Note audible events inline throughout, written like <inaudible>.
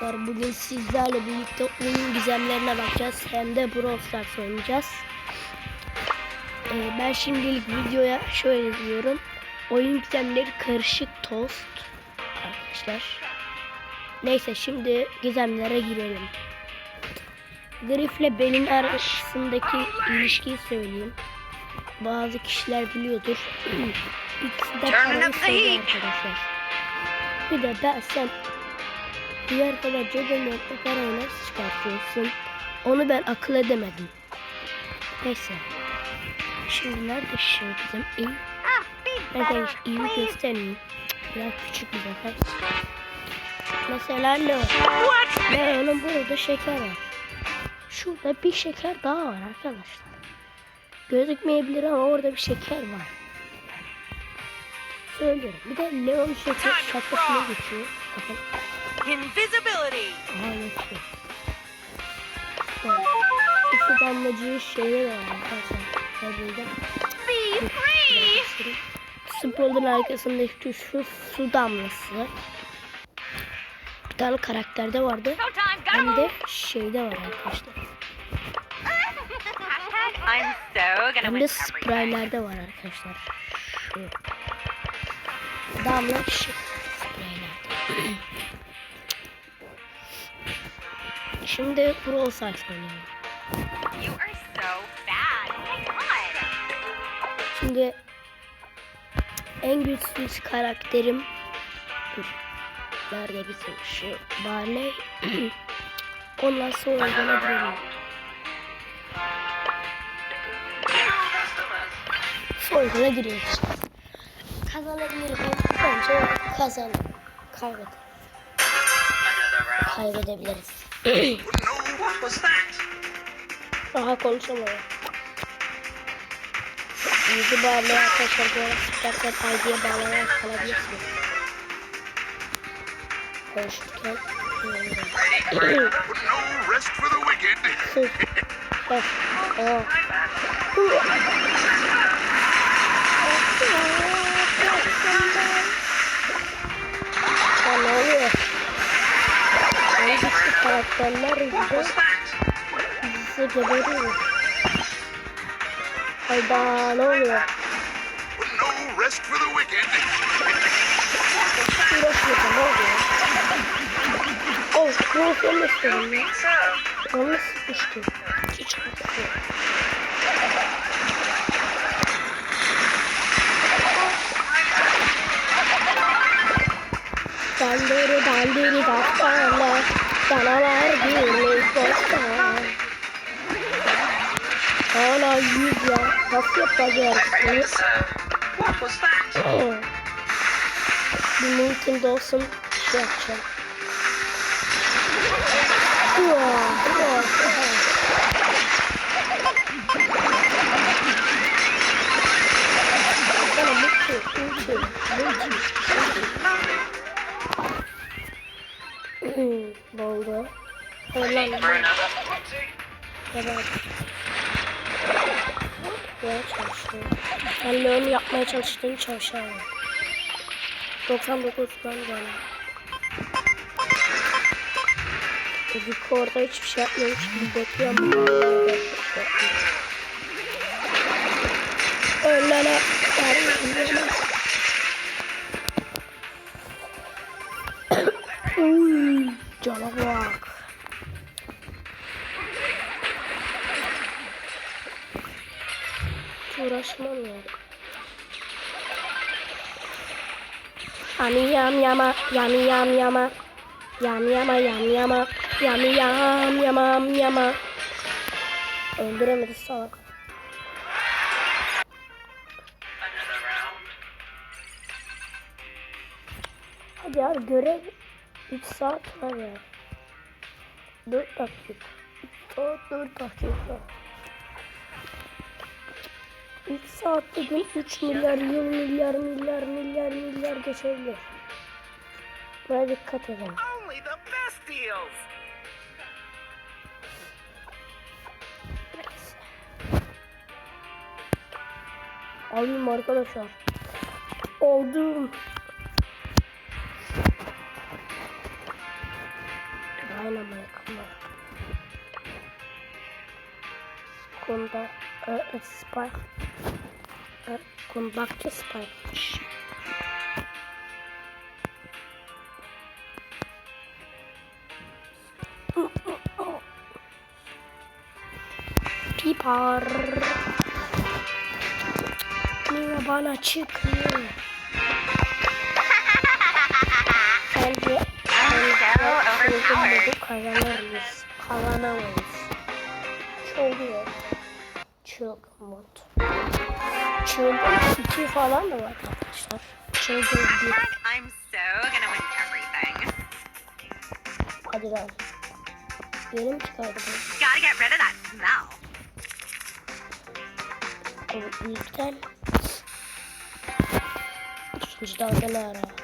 arkadaşlar. Bugün sizlerle birlikte oyun gizemlerine bakacağız. Hem de Brawl Stars oynayacağız. Ee, ben şimdilik videoya şöyle diyorum. Oyun gizemleri karışık tost. Arkadaşlar. Neyse şimdi gizemlere girelim. Griff ile Ben'in arasındaki ilişkiyi söyleyeyim. Bazı kişiler biliyordur. <clears throat> İkisi de parayı arkadaşlar. Bir de ben sen diğer kadar cebimden parayı nasıl çıkartıyorsun? Onu ben akıl edemedim. Neyse. Şimdi nerede şu bizim iyi? Ah, better, iyi göstereyim. Biraz küçük bir zafer. Mesela ne? What? Ne onun burada şeker var. Şurada bir şeker daha var arkadaşlar. Gözükmeyebilir ama orada bir şeker var. Söylüyorum. Bir de Leon şeker şapkasına geçiyor. Bakın. Invisibility. Böyle. Su damlacığı şeyleri var arkadaşlar. Buldum. Be free. Spolun arkasındaki şu su damlası. Bir tane karakterde vardı. Hem de şeyde var arkadaşlar. Hem de spreylerde var arkadaşlar. Şu. Damla şu spreylerde. <clears throat> Şimdi Brawl Stars oynayalım. You are so bad. My god. Şimdi en güçsüz karakterim dur. Nerede bizim şu Barley? <clears throat> Ondan sonra bana girelim. Soyguna giriyoruz. Kazanabilirim. Bence kazan. Kaybeder. Kaybedebiliriz. Daha konuşamıyorum. Yüzü bağlı arkadaşlar bu arada istersen ID'ye bağlanarak kalabilirsiniz. Konuşurken. Sus. Bak. Aa. Ya ne oluyor? Karakterler bize, bize geberiyor. Hayda ne oluyor? Uğraşmıyor ne oluyor? Oh, bu sen de sorun ya. Onu sıkıştı. Hiç korkmuyor. Dandiri dandiri dastana Canavar birlik dostan Hala yüz ya Nasıl yapacaksınız? Bir mümkün de olsun şey yapacağım hua, hua. Boldu. Helal. Evet. Yapmaya çalışıyor. Ben Leon'u yapmaya çalıştığım çalışamam. 99 ben böyle. Çocuk orada hiçbir şey yapmıyor. Şimdi bekliyorum. Ölene. Ölene. <clears throat> Uy, cana bak. Hiç uğraşmam ya. Yami yam yama, yami yam yama. Yam yama yam yama, yami yam yamam yama. Öldüremedi salak. Hadi ya görev 3 saat var ya. 4 dakika. 4, 4 dakika. 3 saatte gün 3 milyar, 100 milyar, milyar, milyar, milyar geçebilir. Buna dikkat edin. Alayım arkadaşlar. Oldum. Dynamite mı? Kunda e, e, Spike e, Kundakçı Spike'mış. Pipar. Niye bana çıkıyor? Modu kazanırız. Kazanamayız. Çılgın. Çılgın mod. Çılgın 2 falan da var arkadaşlar. Çılgın 1. I'm so gonna win everything. Hadi lan. Yeni mi çıkardı bu? Gotta get rid of that smell. O ilkten. İkinci dalga ne ara?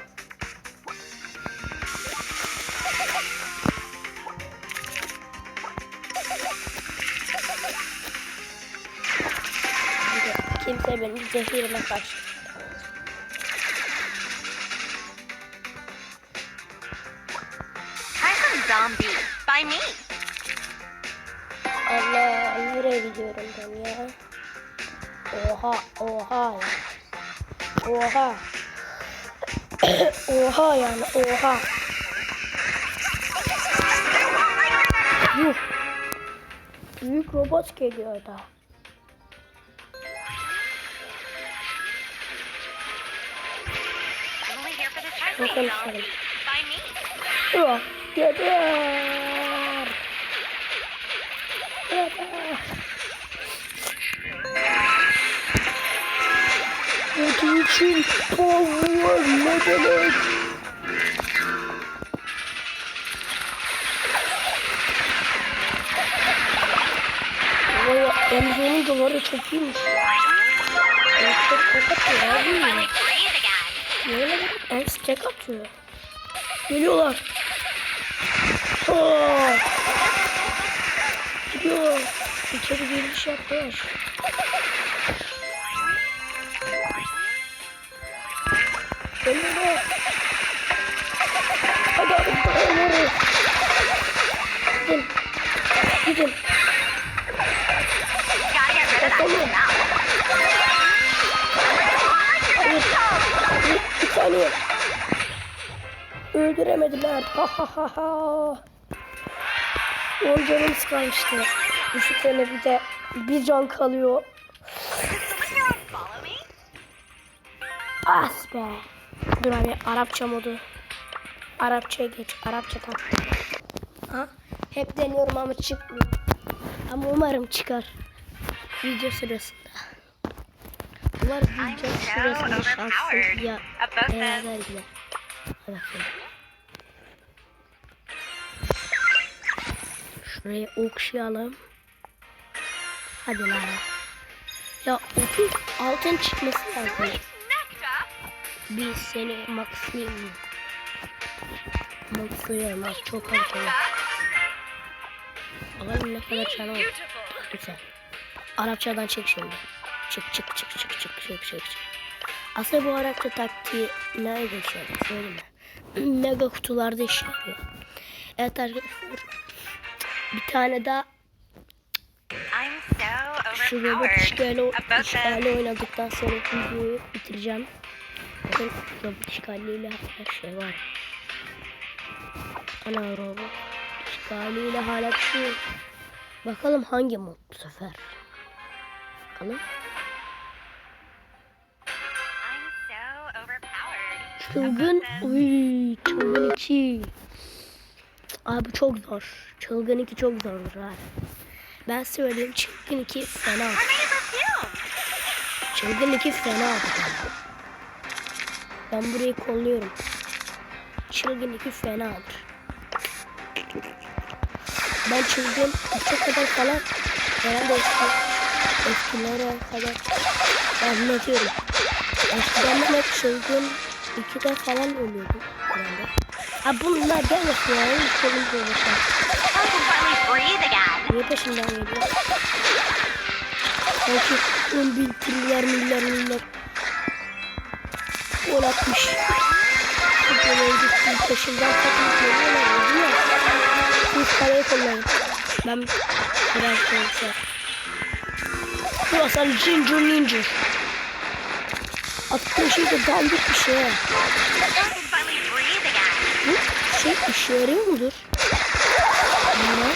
Kimse benim zehirime karşı. Zombie by me. Allah nereye gidiyorum ben ya? Oha oha ya. Oha. <coughs> oha yani oha. Yuh. Büyük robot geliyor da. Here for the trophy. Bakın so bakalım. By me. Yok. Geber. Geber. Kötü için power ne demek? Vay Emre'nin doları çok iyiymiş. En çok tek atıyor abi. Tek atıyor. Geliyorlar. Aa! Gidiyor. İçeri girmiş yapmış. Geliyorlar. Hadi abi dayanıyoruz. Öldüremediler. Ha ha ha ha. On canımız kalmıştı. Düşüklerine bir de bir can kalıyor. As be. Dur abi Arapça modu. Arapçaya geç. Arapçadan. Ha? Hep deniyorum ama çıkmıyor. Ama umarım çıkar. Video sırasında. Umarım video sırasında şansım ya this. gider. Hadi Şuraya okşayalım. Hadi lan. Ya 30 altın çıkması lazım. Bir seni maxlayayım. Maxlayalım az çok az up. Bakalım ne kadar oldu. Beautiful. Güzel. Arapçadan çek şimdi. Çık çık çık çık çık çık çık çık. Aslında bu Arapça taktiği nerede işe yarıyor söyleyeyim mi? Mega kutularda işe. Evet arkadaşlar. Bir tane daha şu robot işgali, işgali oynadıktan sonra videoyu bitireceğim. Bakın robot işgaliyle her şey var. Ana robot işgaliyle hala bir şey. Bakalım hangi mod bu sefer. Bakalım. Çılgın. Uy, çılgın 2. Abi çok zor. Çılgın 2 çok zordur abi. Ben söyleyeyim çılgın 2 fena. Çılgın 2 fena. Ben burayı kolluyorum. Çılgın 2 fenadır. Ben çılgın 3'e kadar falan herhalde eski, eskilere kadar anlatıyorum. Eskiden ben hep çılgın 2'de falan ölüyordum herhalde. Ha bunlar gelmesin ya. Hiç çılgın olursa. I can finally breathe again. Niye peşimden geliyor? Belki 10 bin trilyar milyar milyar gol atmış. Futbol oyuncusunun peşinden takılıp geliyorlar değil mi? Parayı kullanın. Ben biraz konuşacağım. Bu aslında Ginger Ninja. Attığın şey de dandik bir şey. Şey işe yarıyor mudur? Ne?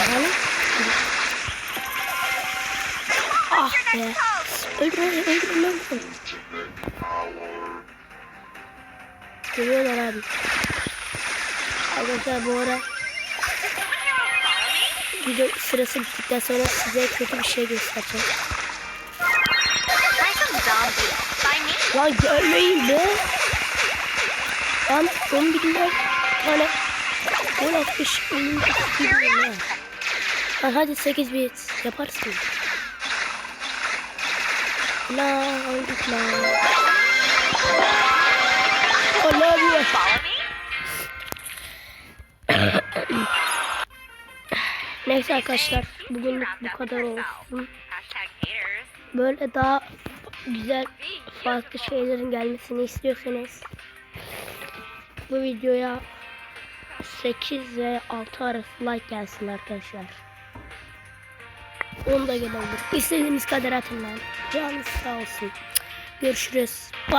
Bakalım. Ah be. Öldürün, öldürün, öldürün. Geliyorlar abi. Arkadaşlar bu ara video sırası bittikten sonra size kötü bir şey göstereceğim. Lan gelmeyin be. Lan 11 tane gol atmış. Onun gidiyor ya. Lan hadi 8 bit yaparsın. Lan git lan. Allah? Neyse arkadaşlar bugünlük bu kadar olsun. Böyle daha güzel farklı şeylerin gelmesini istiyorsanız bu videoya 8 ve 6 arası like gelsin arkadaşlar. Onu da gelebilir. İstediğiniz kadar atın lan. Canınız sağ olsun. Görüşürüz. Bye.